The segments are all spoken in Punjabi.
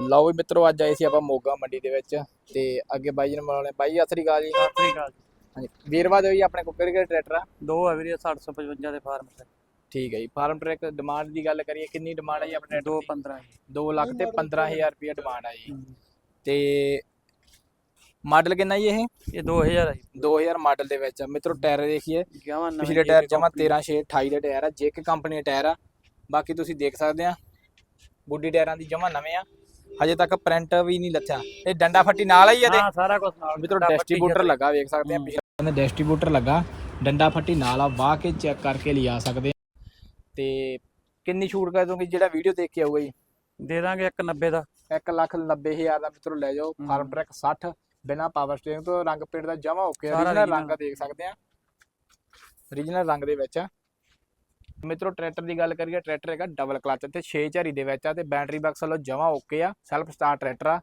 ਲਓ ਵੀ ਮਿੱਤਰੋ ਅੱਜ ਆਏ ਸੀ ਆਪਾਂ ਮੋਗਾ ਮੰਡੀ ਦੇ ਵਿੱਚ ਤੇ ਅੱਗੇ ਬਾਈ ਜੀ ਨੂੰ ਮਿਲਾਉਣੇ ਬਾਈ ਜੀ, ਸਤਿ ਸ੍ਰੀ ਅਕਾਲ ਜੀ। ਸ੍ਰੀ ਅਕਾਲ। ਹਾਂਜੀ ਵੀਰਵਾ ਦੇ ਹੋਈ ਆਪਣੇ ਕੋਲ ਕਿਹੜੇ ਕਿਹੜੇ ਟਰੈਕਟਰ ਆ? ਦੋ ਹੈ ਵੀਰੇ 755 ਦੇ ਫਾਰਮ ਤੇ। ਠੀਕ ਹੈ ਜੀ ਫਾਰਮ ਟਰੈਕ ਡਿਮਾਂਡ ਦੀ ਗੱਲ ਕਰੀਏ ਕਿੰਨੀ ਡਿਮਾਂਡ ਹੈ ਜੀ ਆਪਣੇ ਦੋ? ਟਰੈਕਟਰ 15 ਜੀ। 2 ਲੱਖ ਤੇ 15000 ਰੁਪਏ ਡਿਮਾਂਡ ਆ ਜੀ। ਤੇ ਮਾਡਲ ਕਿੰਨਾ ਜੀ ਇਹ? ਇਹ 2000 ਹੈ ਜੀ। 2000 ਮਾਡਲ ਦੇ ਵਿੱਚ। ਆ। ਮਿੱਤਰੋ ਟਾਇਰ ਦੇਖੀਏ। ਜਮਾਂ ਪਿਛਲੇ ਟਾਇਰ ਜਮਾ company 13 6 28 ਦੇ ਟਾਇਰ ਆ। ਜੇਕ ਕੰਪਨੀ ਦੇ ਟਾਇਰ ਆ ਬਾਕੀ ਤੁਸੀਂ ਦੇਖ ਸਕਦੇ ਆ। ਗੁੱਡੀ ਟਾਇਰਾਂ ਦੀ ਜਮਾ ਨਵੇਂ ਆ। ਹਜੇ ਤੱਕ ਪ੍ਰਿੰਟ ਵੀ ਨਹੀਂ ਲੱਥਿਆ। ਇਹ ਡੰਡਾ ਫੱਟੀ ਨਾਲ ਹੀ ਇਹਦੇ ਹਾਂ ਸਾਰਾ ਕੁਝ ਨਾਲ ਮਿੱਤਰੋ ਡਿਸਟ੍ਰੀਬਿਊਟਰ ਲੱਗਾ ਵੇਖ ਸਕਦੇ ਆ। ਪਿਛਲੇ ਡਿਸਟ੍ਰੀਬਿਊਟਰ ਲੱਗਾ ਡੰਡਾ ਫੱਟੀ ਨਾਲ ਆ ਵਾਹ ਕੇ ਚੈੱਕ ਕਰਕੇ ਲਿਆ ਸਕਦੇ ਆ। ਤੇ ਕਿੰਨੀ ਛੂਟ ਕਰ ਦੋਗੇ ਜਿਹੜਾ ਵੀਡੀਓ ਦੇਖ ਕੇ ਆਊਗਾ ਜੀ? ਦੇ ਦਾਂਗੇ 190 ਦਾ। 1 ਲੱਖ 90 ਹਜ਼ਾਰ ਦਾ ਮਿੱਤਰੋ ਲੈ ਜਾਓ। ਫਾਰਮ ਟਰੈਕ 60 ਬਿਨਾ ਪਾਵਰ ਸਟੀਅਰਿੰਗ ਤੋਂ ਰੰਗ ਪੇਂਟ ਦਾ ਜਮਾ ਓਕੇ original। ਰੰਗ ਦੇਖ ਸਕਦੇ ਆ। Origignal ਰੰਗ ਦੇ ਵਿੱਚ ਆ। ਮਿੱਤਰੋ ਟਰੈਕਟਰ ਦੀ ਗੱਲ ਕਰੀਏ ਟਰੈਕਟਰ ਹੈਗਾ ਡਬਲ ਕਲਚ ਤੇ 6 ਝਾਰੀ ਦੇ ਵਿੱਚ ਆ ਤੇ ਬੈਟਰੀ ਬਾਕਸ ਵੱਲੋਂ ਜਮਾ ਓਕੇ ਆ ਸੈਲਫ ਸਟਾਰਟ ਟਰੈਕਟਰ ਆ।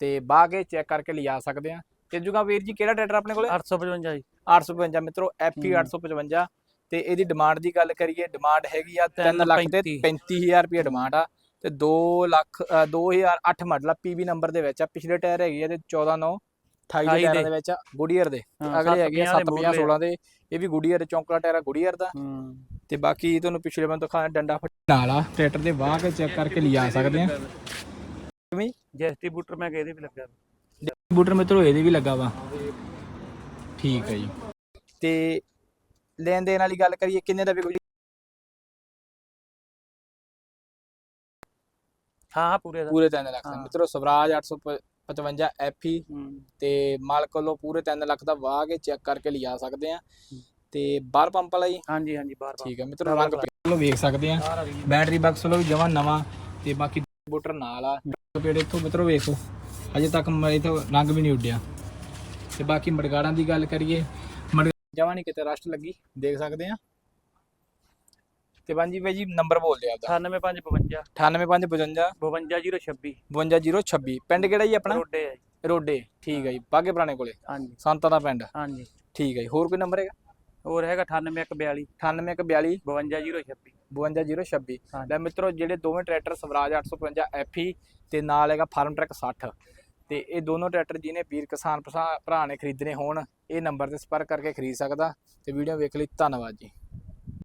ਤੇ ਬਾਹ ਕੇ ਚੈੱਕ ਕਰਕੇ ਲਿਆ ਸਕਦੇ ਆ। ਤੇ ਜੁਗਾ ਵੀਰ ਜੀ ਕਿਹੜਾ ਟਰੈਕਟਰ ਆਪਣੇ ਕੋਲੇ? 855 ਜੀ। 855 ਮਿੱਤਰੋ ਹਮ। 855 ਤੇ ਇਹਦੀ ਡਿਮਾਂਡ ਦੀ ਗੱਲ ਕਰੀਏ ਡਿਮਾਂਡ ਹੈਗੀ ਆ 3 ਤਿੰਨ ਲੱਖ ਤੇ ਪੈਂਤੀ। 35000 ਰੁਪਏ ਡਿਮਾਂਡ ਆ। ਤੇ 2 ਲੱਖ ਅ, 2008 ਮਾਡਲ ਆ PB ਨੰਬਰ ਦੇ ਵਿੱਚ ਆ। ਪਿਛਲੇ ਟਾਇਰ ਹੈਗੇ ਆ ਤੇ 14 9 28 ਦੇ 28 ਟਾਇਰਾਂ ਦੇ। ਵਿੱਚ ਆ ਗੁਡੀਅਰ ਦੇ। ਅਗਲੇ ਹੈਗੇ ਆ 750 750 ਦੇ 16 ਦੇ। ਇਹ ਵੀ ਗੁਡੀਅਰ ਚੌਂਕੜਾ ਟਾਇਰ ਆ ਗੁਡੀਅਰ ਦਾ। ਹੂੰ। ਤੇ ਬਾਕੀ ਤੁਹਾਨੂੰ ਪਿਛਲੇ ਬੰਦ ਦਿਖਾਣਾ ਡੰਡਾ ਨਾਲ ਆ ਟਰੈਕਟਰ ਦੇ ਵਾਹ ਕੇ ਚੈੱਕ ਕਰਕੇ ਲਿਆ ਸਕਦੇ ਆ ਕਿਵੇਂ ਡਿਸਟ੍ਰੀਬਿਊਟਰ ਮੈਂ ਕਿਹਾ ਇਹਦੇ ਵੀ ਲੱਗਾ। ਬੂਟਰ ਮਿੱਤਰੋ ਇਹਦੇ ਵੀ ਲੱਗਾ ਵਾ। ਠੀਕ ਹੈ ਜੀ। ਤੇ ਲੈਣ ਦੇਣ ਵਾਲੀ ਗੱਲ ਕਰੀਏ ਕਿੰਨੇ ਦਾ ਵਿਕੂ ਹਾਂ ਹਾਂ ਪੂਰੇ ਦਾ। ਪੂਰੇ 3 ਲੱਖ ਦਾ। ਹਾਂ। ਮਿੱਤਰੋ ਸਵਰਾਜ 855 ਐਫਈ ਹੂੰ। ਤੇ ਮਾਲਕ ਵੱਲੋਂ ਪੂਰੇ 3 ਲੱਖ ਦਾ ਵਾਹ ਕੇ ਚੈੱਕ ਕਰਕੇ ਲਿਆ ਸਕਦੇ ਆ ਤੇ ਬਾਹਰ ਪੰਪ ਵਾਲਾ ਜੀ? ਹਾਂਜੀ ਹਾਂਜੀ ਬਾਰ ਠੀਕ ਹੈ ਮਿੱਤਰੋ ਰੰਗ ਵੱਲੋਂ। ਵੇਖ ਸਕਦੇ ਆ। ਬੈਟਰੀ ਬਾਕਸ ਵੱਲੋਂ ਵੀ ਜਮਾ ਨਵਾਂ ਤੇ ਬਾਕੀ ਬੂਟਰ ਨਾਲ ਆ। ਪੇੜ ਇੱਥੋਂ ਮਿੱਤਰੋ ਵੇਖੋ ਅਜੇ ਤੱਕ ਮੇਰੇ ਤੋਂ ਰੰਗ ਵੀ ਨਹੀਂ ਉੱਡਿਆ। ਤੇ ਬਾਕੀ ਮੜਗਾੜਾਂ ਦੀ ਗੱਲ ਕਰੀਏ ਜਮਾ ਨਹੀਂ ਕਿਤੇ ਰਸਟ ਲੱਗੀ ਦੇਖ ਸਕਦੇ ਆ। ਤੇ ਬਾਂਜੀ ਬਾਈ ਜੀ ਨੰਬਰ ਬੋਲ ਦਿਆ ਆਪਦਾ। 98552 98555 52026 52026 ਪਿੰਡ ਕਿਹੜਾ ਜੀ ਆਪਣਾ? ਰੋਡੇ ਹੈ। ਰੋਡੇ। ਠੀਕ ਹੈ ਜੀ ਬਾਗੇ ਪੁਰਾਣੇ ਕੋਲੇ। ਹਾਂਜੀ। ਸੰਤਾਂ ਦਾ ਪਿੰਡ। ਹਾਂਜੀ। ਠੀਕ ਹੈ ਜੀ ਹੋਰ ਕੋਈ ਨੰਬਰ ਹੈਗਾ? ਹੋਰ ਹੈਗਾ 98142 9842 52026 52026 ਹਾਂਜੀ। ਲੈ ਮਿੱਤਰੋ ਜਿਹੜੇ ਦੋਵੇਂ ਟਰੈਕਟਰ ਸਵਰਾਜ 855 ਐਫਈ ਤੇ ਨਾਲ ਹੈਗਾ ਫਾਰਮ ਟਰੈਕ 60 ਤੇ ਇਹ ਦੋਨੋਂ ਟਰੈਕਟਰ ਜਿਹਨੇ ਵੀਰ ਕਿਸਾਨ ਭਰਾ ਭਰਾ ਨੇ ਖਰੀਦਣੇ ਹੋਣ ਇਹ ਨੰਬਰ ਤੇ ਸੰਪਰਕ ਕਰਕੇ ਖਰੀਦ ਸਕਦਾ। ਤੇ ਵੀਡੀਓ ਵੇਖ ਲਈ ਧੰਨਵਾਦ ਜੀ।